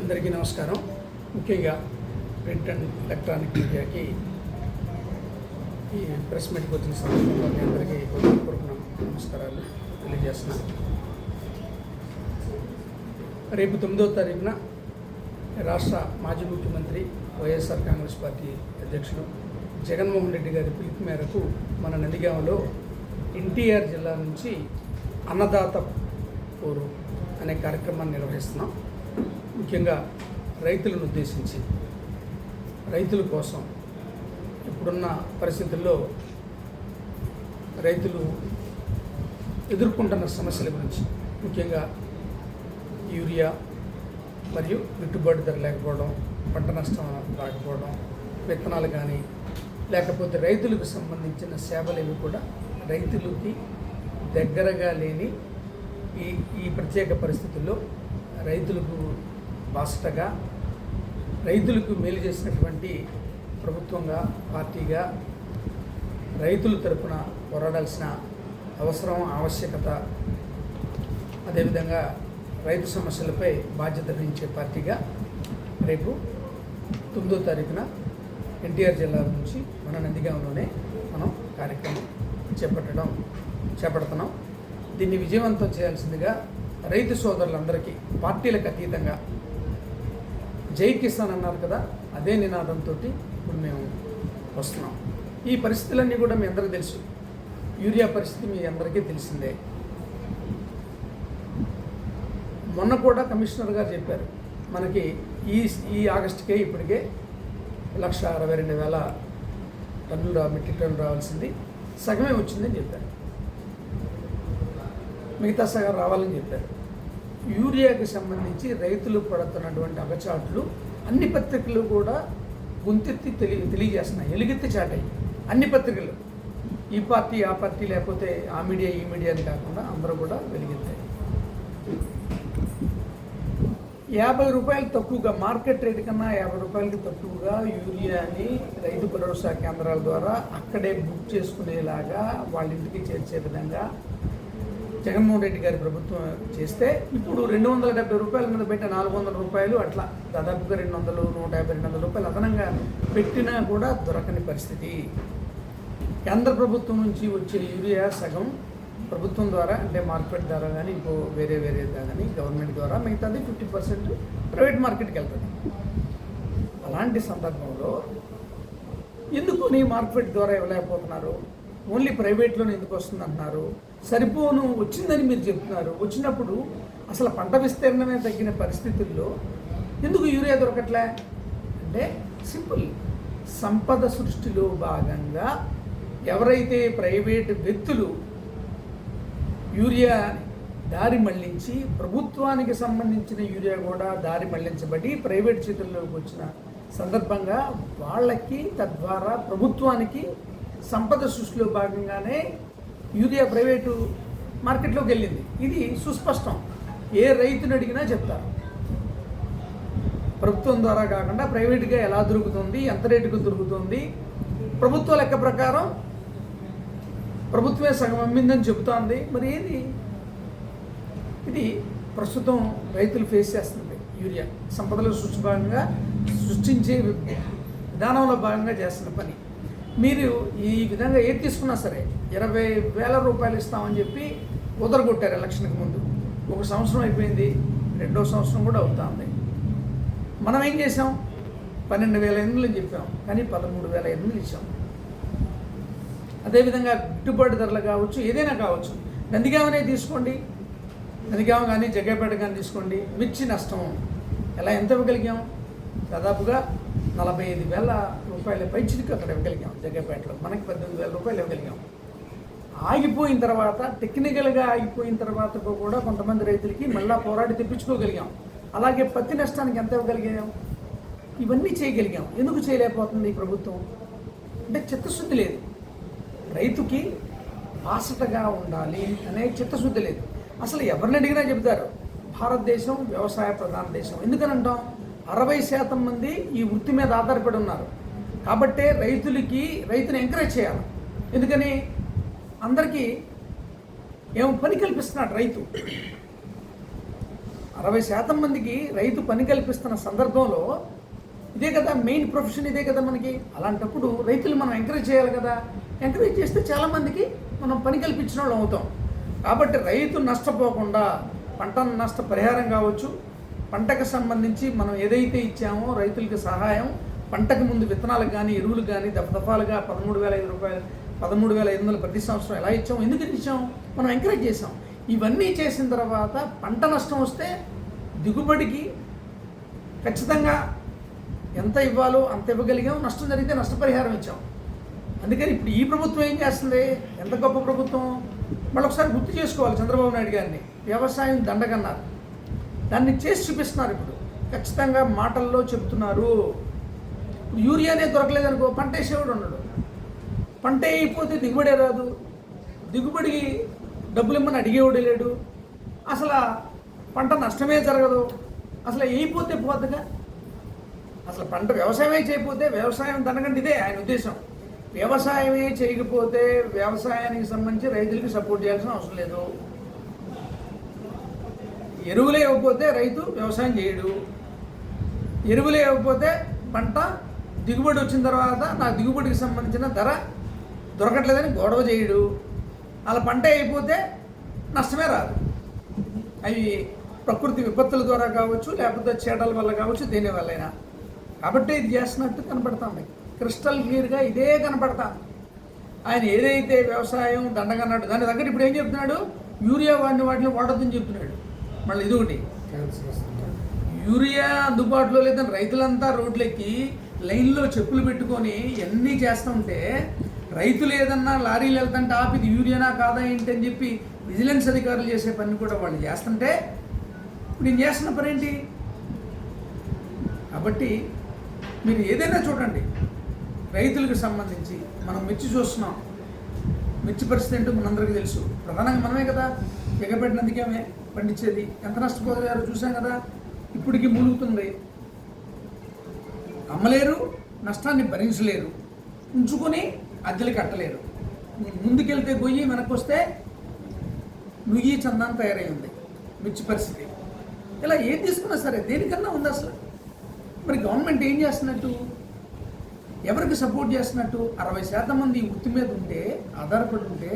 అందరికీ నమస్కారం. ముఖ్యంగా ప్రింట్ అండ్ ఎలక్ట్రానిక్ మీడియాకి ఈ ప్రెస్ మీట్కి వచ్చిన సందర్భంలో మీ అందరికీ కోరుకున్నాం నమస్కారాలు తెలియజేస్తున్నాను. రేపు తొమ్మిదో తారీఖున రాష్ట్ర మాజీ ముఖ్యమంత్రి వైఎస్ఆర్ కాంగ్రెస్ పార్టీ అధ్యక్షులు జగన్మోహన్ రెడ్డి గారి పిలుపు మేరకు మన నందిగామలో ఎన్టీఆర్ జిల్లా నుంచి అన్నదాత పోరు అనే కార్యక్రమాన్ని నిర్వహిస్తున్నాం. ముఖ్యంగా రైతులను ఉద్దేశించి రైతుల కోసం ఇప్పుడున్న పరిస్థితుల్లో రైతులు ఎదుర్కొంటున్న సమస్యల గురించి ముఖ్యంగా యూరియా మరియు గిట్టుబాటు ధర లేకపోవడం పంట నష్టం రాకపోవడం విత్తనాలు కానీ లేకపోతే రైతులకు సంబంధించిన సేవలు ఇవి కూడా రైతులకి దగ్గరగా లేని ఈ ఈ ప్రత్యేక పరిస్థితుల్లో రైతులకు భాషగా రైతులకు మేలు చేసినటువంటి ప్రభుత్వంగా పార్టీగా రైతుల తరపున పోరాడాల్సిన అవసరం ఆవశ్యకత అదేవిధంగా రైతు సమస్యలపై బాధ్యత వహించే పార్టీగా రేపు తొమ్మిదో తారీఖున ఎన్టీఆర్ జిల్లా నుంచి మన నందిగాంలోనే మనం కార్యక్రమం చేపట్టడం చేపడుతున్నాం. దీన్ని విజయవంతం చేయాల్సిందిగా రైతు సోదరులందరికీ పార్టీలకు అతీతంగా జై కిసాన్ అన్నారు కదా అదే నినాదంతో ఇప్పుడు మేము వస్తున్నాం. ఈ పరిస్థితులన్నీ కూడా మీ అందరికీ తెలుసు. యూరియా పరిస్థితి మీ అందరికీ తెలిసిందే. మొన్న కూడా కమిషనర్ గారు చెప్పారు మనకి ఈ ఈ ఆగస్టుకే ఇప్పటికే లక్ష అరవై రెండు వేల టన్నులు రా- మెట్రిక్ టన్నులు రావాల్సింది. సగమే వచ్చిందని చెప్పారు. మిగతా సగం రావాలని చెప్పారు. యూరియాకి సంబంధించి రైతులు పడుతున్నటువంటి అగచాట్లు అన్ని పత్రికలు కూడా గొంతెత్తి తెలియ తెలియజేస్తున్నాయి. ఎలుగెత్తి చాటాయి. అన్ని పత్రికలు. ఈ పార్టీ ఆ పార్టీ లేకపోతే ఆ మీడియా ఈ మీడియా అని కాకుండా అందరూ కూడా వెలిగెత్తాయి. యాభై రూపాయలు తక్కువగా మార్కెట్ రేట్ కన్నా యాభై రూపాయలకి తక్కువగా యూరియాని రైతు భరోసా కేంద్రాల ద్వారా అక్కడే బుక్ చేసుకునేలాగా వాళ్ళ ఇంటికి చేర్చే విధంగా జగన్మోహన్ రెడ్డి గారి ప్రభుత్వం చేస్తే ఇప్పుడు రెండు వందల డెబ్బై రూపాయల మీద పెట్టే నాలుగు వందల రూపాయలు అట్లా దాదాపుగా రెండు వందలు నూట యాభై రెండు వందల రూపాయలు అదనంగా పెట్టినా కూడా దొరకని పరిస్థితి. కేంద్ర ప్రభుత్వం నుంచి వచ్చే యూరియా సగం ప్రభుత్వం ద్వారా అంటే మార్కెట్ ద్వారా కానీ ఇంకో వేరే వేరే కానీ గవర్నమెంట్ ద్వారా మిగతాది ఫిఫ్టీ పర్సెంట్ ప్రైవేట్ మార్కెట్కి వెళ్తుంది. అలాంటి సందర్భంలో ఎందుకు నీ మార్కెట్ ద్వారా ఇవ్వలేకపోతున్నారు? ఓన్లీ ప్రైవేట్లోనే ఎందుకు వస్తుంది అంటున్నారు సరిపోను వచ్చిందని మీరు చెప్తున్నారు. వచ్చినప్పుడు అసలు పంట విస్తీర్ణమే తగ్గిన పరిస్థితుల్లో ఎందుకు యూరియా దొరకట్లే? అంటే సింపుల్. సంపద సృష్టిలో భాగంగా ఎవరైతే ప్రైవేట్ వ్యక్తులు యూరియా దారి మళ్ళించి ప్రభుత్వానికి సంబంధించిన యూరియా కూడా దారి మళ్ళించబడి ప్రైవేట్ చేతుల్లోకి వచ్చిన సందర్భంగా వాళ్ళకి తద్వారా ప్రభుత్వానికి సంపద సృష్టిలో భాగంగానే యూరియా ప్రైవేటు మార్కెట్లోకి వెళ్ళింది. ఇది సుస్పష్టం. ఏ రైతుని అడిగినా చెప్తారు. ప్రభుత్వం ద్వారా కాకుండా ప్రైవేట్గా ఎలా దొరుకుతుంది ఎంత రేటుకు దొరుకుతుంది ప్రభుత్వ లెక్క ప్రకారం ప్రభుత్వమే సగం అమ్మిందని చెబుతోంది. మరి ఏది? ఇది ప్రస్తుతం రైతులు ఫేస్ చేస్తుంది యూరియా. సంపదలో సృష్టి భాగంగా సృష్టించే విధానంలో భాగంగా చేస్తున్న పని. మీరు ఈ విధంగా ఏది తీసుకున్నా సరే ఇరవై వేల రూపాయలు ఇస్తామని చెప్పి కుదరగొట్టారు ఎలక్షన్కి ముందు. ఒక సంవత్సరం అయిపోయింది రెండో సంవత్సరం కూడా అవుతా ఉంది మనం ఏం చేసాం పన్నెండు వేల ఎనిమిదిలు చెప్పాం కానీ పదమూడు వేల ఎనిమిదిలు ఇచ్చాం. అదేవిధంగా గిట్టుబాటు ధరలు కావచ్చు ఏదైనా కావచ్చు. నందిగామనే తీసుకోండి నందిగామ కానీ జగ్గపేట కానీ తీసుకోండి మిర్చి నష్టం. ఎలా ఎంత ఇవ్వగలిగాం? దాదాపుగా నలభై ఐదు వేల రూపాయల పైచికి అక్కడ ఇవ్వగలిగాం జగ్గపేటలో మనకి పద్దెనిమిది వేల రూపాయలు ఇవ్వగలిగాం. ఆగిపోయిన తర్వాత టెక్నికల్గా ఆగిపోయిన తర్వాత కూడా కొంతమంది రైతులకి మళ్ళా పోరాడి తెప్పించుకోగలిగాం. అలాగే పత్తి నష్టానికి ఎంత ఇవ్వగలిగాం? ఇవన్నీ చేయగలిగాం. ఎందుకు చేయలేకపోతుంది ఈ ప్రభుత్వం? అంటే చిత్తశుద్ధి లేదు. రైతుకి బాసటగా ఉండాలి అనే చిత్తశుద్ధి లేదు. అసలు ఎవరిని అడిగినా చెబుతారు భారతదేశం వ్యవసాయ ప్రధాన దేశం. ఎందుకని అంటాం? అరవై శాతం మంది ఈ వృత్తి మీద ఆధారపడి ఉన్నారు. కాబట్టే రైతులకి రైతుని ఎంకరేజ్ చేయాలి. ఎందుకని? అందరికీ ఏమో పని కల్పిస్తున్నాడు రైతు? అరవై శాతం మందికి రైతు పని కల్పిస్తున్న సందర్భంలో ఇదే కదా మెయిన్ ప్రొఫెషన్ ఇదే కదా మనకి. అలాంటప్పుడు రైతులు మనం ఎంకరేజ్ చేయాలి కదా. ఎంకరేజ్ చేస్తే చాలామందికి మనం పని కల్పించిన వాళ్ళు అవుతాం. కాబట్టి రైతు నష్టపోకుండా పంట నష్ట పరిహారం కావచ్చు పంటకు సంబంధించి మనం ఏదైతే ఇచ్చామో రైతులకి సహాయం పంటకు ముందు విత్తనాలకు కానీ ఎరువులు కానీ దఫదఫాలుగా పదమూడు వేల ఐదు రూపాయలు పదమూడు వేల ఐదు వందలు ప్రతి సంవత్సరం ఎలా ఇచ్చాం? ఎందుకు ఇచ్చాం? మనం ఎంకరేజ్ చేసాం ఇవన్నీ చేసిన తర్వాత పంట నష్టం వస్తే దిగుబడికి ఖచ్చితంగా ఎంత ఇవ్వాలో అంత ఇవ్వగలిగాం. నష్టం జరిగితే నష్టపరిహారం ఇచ్చాం. అందుకని ఇప్పుడు ఈ ప్రభుత్వం ఏం చేస్తుంది? ఎంత గొప్ప ప్రభుత్వం? మళ్ళీ ఒకసారి గుర్తు చేసుకోవాలి చంద్రబాబు నాయుడు గారిని. వ్యవసాయం దండగన్నారు. దాన్ని చేసి చూపిస్తున్నారు ఇప్పుడు. ఖచ్చితంగా మాటల్లో చెప్తున్నారు. ఇప్పుడు యూరియానే దొరకలేదనుకో పంట వేసేవాడు ఉండడు. పంట అయిపోతే దిగుబడే రాదు. దిగుబడికి డబ్బులు ఇమ్మని అడిగేవాడు లేడు. అసలు పంట నష్టమే జరగదు. అసలు అయిపోతే పోతుందిగా? అసలు పంట వ్యవసాయమే చేయకపోతే వ్యవసాయం తనకంటే ఇదే ఆయన ఉద్దేశం. వ్యవసాయమే చేయకపోతే వ్యవసాయానికి సంబంధించి రైతులకి సపోర్ట్ చేయాల్సిన అవసరం లేదు. ఎరువులు ఇవ్వకపోతే రైతు వ్యవసాయం చేయడు. ఎరువులు ఇవ్వకపోతే పంట దిగుబడి వచ్చిన తర్వాత నా దిగుబడికి సంబంధించిన ధర దొరకట్లేదని గొడవ చేయడు. అలా పంట అయిపోతే నష్టమే రాదు. అవి ప్రకృతి విపత్తుల ద్వారా కావచ్చు లేకపోతే చీడల వల్ల కావచ్చు దేని వల్లైనా. కాబట్టి ఇది చేస్తున్నట్టు కనపడుతుంది. క్రిస్టల్ క్లియర్గా ఇదే కనపడతా ఆయన ఏదైతే వ్యవసాయం దండగన్నాడు దాని దగ్గర ఇప్పుడు ఏం చెప్తున్నాడు? యూరియా వాడిని వాటిని వాడొద్దని చెప్తున్నాడు. మళ్ళీ ఇది ఒకటి. యూరియా అందుబాటులో లేదని రైతులంతా రోడ్లెక్కి లైన్లో చెప్పులు పెట్టుకొని ఎన్ని చేస్తుంటే రైతులు ఏదన్నా లారీలు వెళ్తుంటే ఆపి ఇది యూరియానా కాదా ఏంటి అని చెప్పి విజిలెన్స్ అధికారులు చేసే పని కూడా వాళ్ళు చేస్తుంటే ఇప్పుడు నేను చేస్తున్న పని ఏంటి? కాబట్టి మీరు ఏదైనా చూడండి. రైతులకు సంబంధించి మనం మిర్చి చూస్తున్నాం. మిర్చి పరిస్థితి ఏంటో మనందరికీ తెలుసు. ప్రధానంగా మనమే కదా. ఎగబెట్టినందుకేమే పండించేది. ఎంత నష్టపోతారు చూసాం కదా. ఇప్పటికి మూలుగుతుంది. అమ్మలేరు నష్టాన్ని భరించలేరు. ఉంచుకొని అద్దెలు కట్టలేదు ముందుకెళ్తే గొయ్యి వెనక్కి వస్తే నుయ్యి చందాన్ తయారై ఉంది మిర్చి పరిస్థితి. ఇలా ఏది తీసుకున్నా సరే దేనికన్నా ఉంది అసలు. మరి గవర్నమెంట్ ఏం చేస్తున్నట్టు? ఎవరికి సపోర్ట్ చేస్తున్నట్టు? అరవై శాతం మంది వృత్తి మీద ఉంటే ఆధారపడి ఉంటే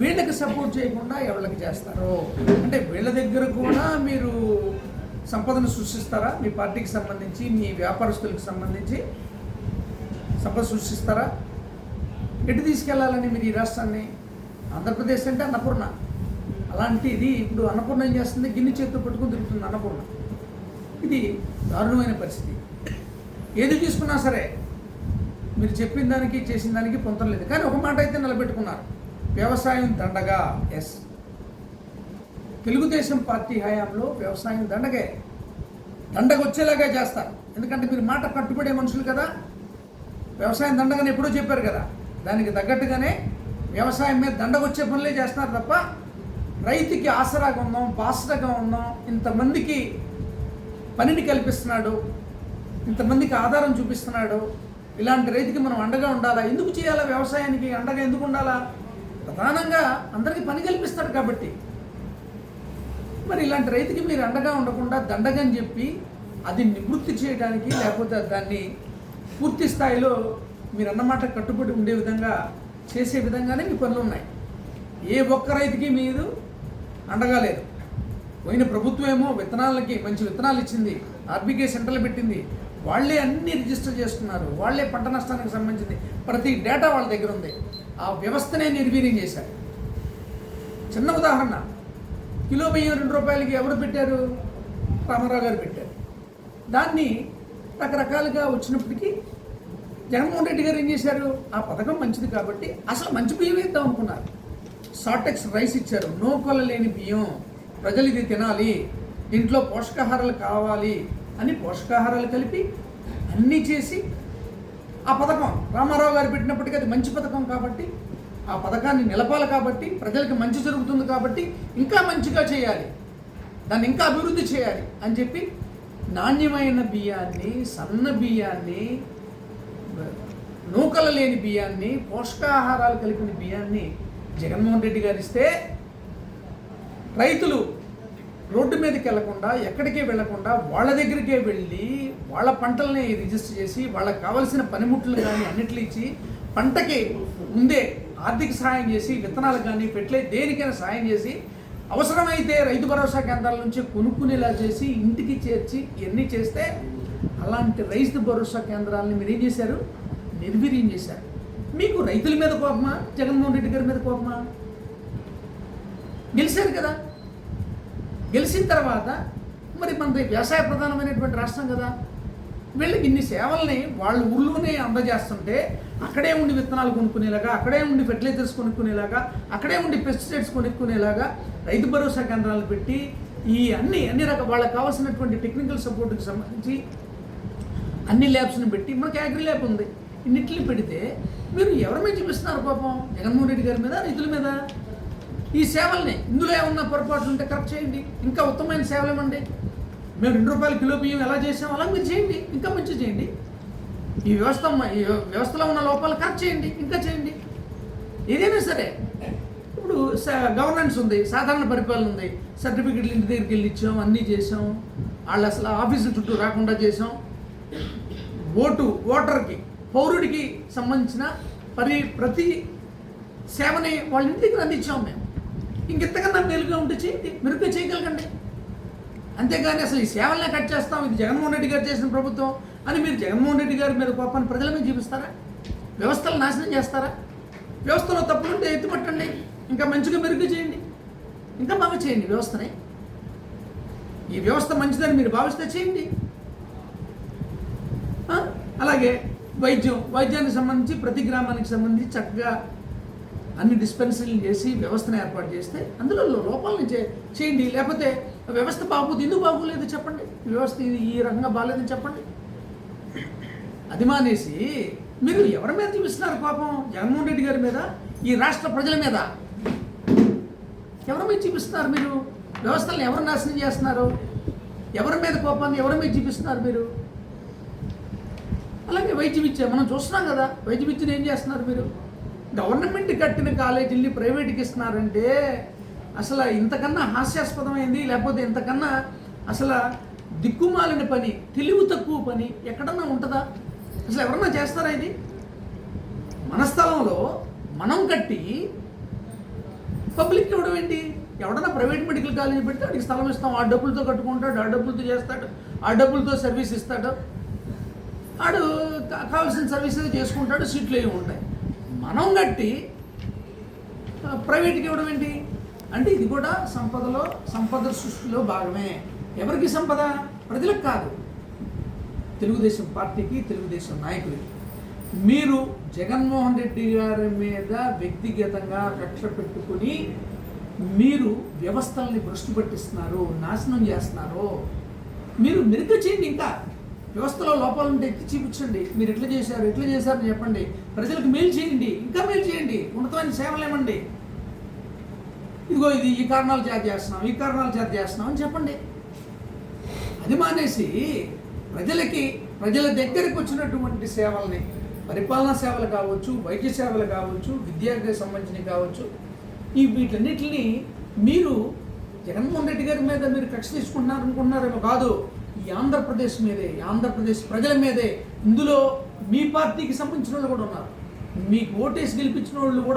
వీళ్ళకి సపోర్ట్ చేయకుండా ఎవరికి చేస్తారో? అంటే వీళ్ళ దగ్గర కూడా మీరు సంపదను సృష్టిస్తారా? మీ పార్టీకి సంబంధించి మీ వ్యాపారస్తులకు సంబంధించి సంపద సృష్టిస్తారా? ఎటు తీసుకెళ్ళాలని మీరు ఈ రాష్ట్రాన్ని? ఆంధ్రప్రదేశ్ అంటే అన్నపూర్ణ. అలాంటిది ఇప్పుడు అన్నపూర్ణ ఏం చేస్తుంది? గిన్నె చేతితో పట్టుకుని తిరుగుతుంది అన్నపూర్ణ. ఇది దారుణమైన పరిస్థితి. ఏది తీసుకున్నా సరే మీరు చెప్పిన దానికి చేసిన దానికి పొందలేదు కానీ ఒక మాట అయితే నిలబెట్టుకున్నారు. వ్యవసాయం దండగా ఎస్. తెలుగుదేశం పార్టీ హయాంలో వ్యవసాయం దండగే. దండగ వచ్చేలాగా చేస్తారు. ఎందుకంటే మీరు మాట కట్టుబడే మనుషులు కదా. వ్యవసాయం దండగని ఎప్పుడో చెప్పారు కదా. దానికి తగ్గట్టుగానే వ్యవసాయం మీద దండగొచ్చే పనులే చేస్తున్నారు తప్ప రైతుకి ఆసరాగా ఉందాం బాసరగా ఉందాం ఇంతమందికి పనిని కల్పిస్తున్నాడు ఇంతమందికి ఆధారం చూపిస్తున్నాడు ఇలాంటి రైతుకి మనం అండగా ఉండాలా? ఎందుకు చేయాలా వ్యవసాయానికి అండగా ఎందుకు ఉండాలా? ప్రధానంగా అందరికీ పని కల్పిస్తాడు కాబట్టి. మరి ఇలాంటి రైతుకి మీరు అండగా ఉండకుండా దండగని చెప్పి అది నివృత్తి చేయడానికి లేకపోతే దాన్ని పూర్తి స్థాయిలో మీరు అన్నమాట కట్టుబడి ఉండే విధంగా చేసే విధంగానే మీ పనులు ఉన్నాయి. ఏ ఒక్క రైతుకి మీరు అండగా లేదు. పోయిన ప్రభుత్వం ఏమో విత్తనాలకి మంచి విత్తనాలు ఇచ్చింది ఆర్బీకే సెంటర్లు పెట్టింది. వాళ్ళే అన్ని రిజిస్టర్ చేసుకున్నారు వాళ్ళే పంట నష్టానికి సంబంధించింది. ప్రతి డేటా వాళ్ళ దగ్గర ఉంది. ఆ వ్యవస్థనే నిర్వీర్యం చేశారు. చిన్న ఉదాహరణ. కిలో బియ్యం రెండు రూపాయలకి ఎవరు పెట్టారు? రామారావు గారు పెట్టారు. దాన్ని రకరకాలుగా వచ్చినప్పటికీ జగన్మోహన్ రెడ్డి గారు ఏం చేశారు? ఆ పథకం మంచిది కాబట్టి అసలు మంచి బియ్యం ఇద్దాం అనుకున్నారు. షార్టెక్స్ రైస్ ఇచ్చారు. నోకొల లేని బియ్యం. ప్రజలు ఇది తినాలి. దీంట్లో పోషకాహారాలు కావాలి అని పోషకాహారాలు కలిపి అన్నీ చేసి ఆ పథకం రామారావు గారు పెట్టినప్పటికీ అది మంచి పథకం కాబట్టి ఆ పథకాన్ని నిలపాలి కాబట్టి ప్రజలకు మంచి జరుగుతుంది కాబట్టి ఇంకా మంచిగా చేయాలి. దాన్ని ఇంకా అభివృద్ధి చేయాలి అని చెప్పి నాణ్యమైన బియ్యాన్ని సన్న బియ్యాన్ని నూకలు లేని బియ్యాన్ని పోషకాహారాలు కలిపిన బియ్యాన్ని జగన్మోహన్ రెడ్డి గారు ఇస్తే రైతులు రోడ్డు మీదకి వెళ్ళకుండా ఎక్కడికే వెళ్ళకుండా వాళ్ళ దగ్గరికే వెళ్ళి వాళ్ళ పంటల్ని రిజిస్టర్ చేసి వాళ్ళకి కావలసిన పనిముట్లు కానీ అన్నిట్లు ఇచ్చి పంటకి ముందే ఆర్థిక సహాయం చేసి విత్తనాలు కానీ పెట్లే దేనికైనా సహాయం చేసి అవసరమైతే రైతు భరోసా కేంద్రాల నుంచి కొనుక్కునేలా చేసి ఇంటికి చేర్చి ఇవన్నీ చేస్తే అలాంటి రైతు భరోసా కేంద్రాలని మీరు ఏం చేశారు? నిర్వీర్యం చేశారు. మీకు రైతుల మీద కోపమా? జగన్మోహన్ రెడ్డి గారి మీద కోపమా? గెలిచారు కదా. గెలిచిన తర్వాత మరి మనది వ్యవసాయ ప్రధానమైనటువంటి రాష్ట్రం కదా. వీళ్ళకి ఇన్ని సేవల్ని వాళ్ళ ఊళ్ళోనే అందజేస్తుంటే అక్కడే ఉండి విత్తనాలు కొనుక్కునేలాగా అక్కడే ఉండి ఫెర్టిలైజర్స్ కొనుక్కునేలాగా అక్కడే ఉండి పెస్టిసైడ్స్ కొనుక్కునేలాగా రైతు భరోసా కేంద్రాలు పెట్టి ఈ అన్ని అన్ని రకాల వాళ్ళకి కావాల్సినటువంటి టెక్నికల్ సపోర్ట్కి సంబంధించి అన్ని ల్యాబ్స్ని పెట్టి మనకి అగ్రి ల్యాబ్ ఉంది. ఇన్నిట్లు పెడితే మీరు ఎవరి మీద చూపిస్తున్నారు పాపం? జగన్మోహన్ రెడ్డి గారి మీద నిధుల మీద? ఈ సేవల్ని ఇందులో ఏమన్నా పొరపాట్లు ఉంటే కరెక్ట్ చేయండి. ఇంకా ఉత్తమమైన సేవలు ఇవ్వండి. మేము రెండు రూపాయల కిలో బియ్యం ఎలా చేసాం అలా మీరు చేయండి. ఇంకా మంచి చేయండి. ఈ వ్యవస్థ ఈ వ్యవస్థలో ఉన్న లోపాలు కరెక్ట్ చేయండి. ఇంకా చేయండి. ఏదైనా సరే ఇప్పుడు గవర్నెన్స్ ఉంది సాధారణ పరిపాలన ఉంది. సర్టిఫికెట్లు ఇంటి దగ్గరికి వెళ్ళి ఇచ్చాం అన్నీ చేసాం. వాళ్ళు అసలు ఆఫీసు చుట్టూ రాకుండా చేసాం. ఓటు ఓటర్కి పౌరుడికి సంబంధించిన పరి ప్రతి సేవని వాళ్ళ ఇంటి దగ్గర అందించాం మేము. ఇంకెంతకన్నా మేలుగా ఉంటే చేయండి మెరుగ్గా చేయగలగండి. అంతేగాని అసలు ఈ సేవలనే కట్ చేస్తాం. ఇది జగన్మోహన్ రెడ్డి గారు చేసిన ప్రభుత్వం అని మీరు జగన్మోహన్ రెడ్డి గారి మీద కోపాన్ని ప్రజల మీద చూపిస్తారా? వ్యవస్థలు నాశనం చేస్తారా? వ్యవస్థలో తప్పుకుంటే ఎత్తుపట్టండి. ఇంకా మంచిగా మెరుగ్గా చేయండి. ఇంకా బాగా చేయండి వ్యవస్థని. ఈ వ్యవస్థ మంచిదని మీరు భావిస్తే చేయండి. అలాగే వైద్యం వైద్యానికి సంబంధించి ప్రతి గ్రామానికి సంబంధించి చక్కగా అన్ని డిస్పెన్సరీలు చేసి వ్యవస్థను ఏర్పాటు చేస్తే అందులో లోపాలను చే చేయండి. లేకపోతే వ్యవస్థ బాగోదు. ఎందుకు బాగోలేదు చెప్పండి? వ్యవస్థ ఇది ఈ రకంగా బాగాలేదని చెప్పండి. అది మానేసి మీరు ఎవరి మీద చూపిస్తున్నారు పాపం జగన్మోహన్ రెడ్డి గారి మీద? ఈ రాష్ట్ర ప్రజల మీద? ఎవరి మీద చూపిస్తున్నారు మీరు? వ్యవస్థలను ఎవరు నాశనం చేస్తున్నారు? ఎవరి మీద కోపాన్ని ఎవరి మీద చూపిస్తున్నారు మీరు? అలాగే వైద్య విద్య మనం చూస్తున్నాం కదా వైద్య విద్యను ఏం చేస్తున్నారు మీరు? గవర్నమెంట్ కట్టిన కాలేజీల్ని ప్రైవేట్కి ఇస్తున్నారంటే అసలు ఇంతకన్నా హాస్యాస్పదమైంది లేకపోతే ఇంతకన్నా అసలు దిక్కుమాలిన పని తెలివి తక్కువ పని ఎక్కడన్నా ఉంటుందా? అసలు ఎవరన్నా చేస్తారా ఇది? మన స్థలంలో మనం కట్టి పబ్లిక్ ఇవ్వడం ఏంటి? ఎవడన్నా ప్రైవేట్ మెడికల్ కాలేజ్ పెడితే వాడికి స్థలం ఇస్తాం ఆ డబ్బులతో కట్టుకుంటాడు ఆ డబ్బులతో చేస్తాడు ఆ డబ్బులతో సర్వీస్ ఇస్తాడు. వాడు కావాల్సిన కావాల్సిన సర్వీసెస్ చేసుకుంటాడు సీట్లు ఏమి ఉంటాయి. మనం కట్టి ప్రైవేట్కి ఇవ్వడం ఏంటి? అంటే ఇది కూడా సంపదలో సంపద సృష్టిలో భాగమే. ఎవరికి సంపద? ప్రజలకు కాదు. తెలుగుదేశం పార్టీకి తెలుగుదేశం నాయకులకి. మీరు జగన్మోహన్ రెడ్డి గారి మీద వ్యక్తిగతంగా కక్ష పెట్టుకుని మీరు వ్యవస్థల్ని భ్రష్టు పట్టిస్తున్నారు నాశనం చేస్తున్నారు మీరు మెరుగ్గా చేయండి ఇంకా. వ్యవస్థలో లోపాలు ఉంటే ఎత్తి చూపించండి. మీరు ఎట్లా చేశారు ఎట్లా చేశారని చెప్పండి. ప్రజలకు మేలు చేయండి. ఇంకా మేలు చేయండి. ఉన్నతమైన సేవలు ఇవ్వండి. ఇదిగో ఇది ఈ కారణాలు చేత చేస్తున్నాం ఈ కారణాలు చేత చేస్తున్నాం అని చెప్పండి. అది మానేసి ప్రజలకి ప్రజల దగ్గరికి వచ్చినటువంటి సేవల్ని పరిపాలనా సేవలు కావచ్చు వైద్య సేవలు కావచ్చు విద్యార్థికి సంబంధించినవి కావచ్చు ఈ వీటన్నిటిని మీరు జగన్మోహన్ రెడ్డి గారి మీద మీరు కక్ష తీసుకుంటున్నారు అనుకుంటున్నారేమో కాదు. ఈ ఆంధ్రప్రదేశ్ మీదే ఆంధ్రప్రదేశ్ ప్రజల మీదే ఇందులో మీ పార్టీకి సంబంధించిన వాళ్ళు కూడా ఉన్నారు. మీకు ఓటేసి గెలిపించిన వాళ్ళు కూడా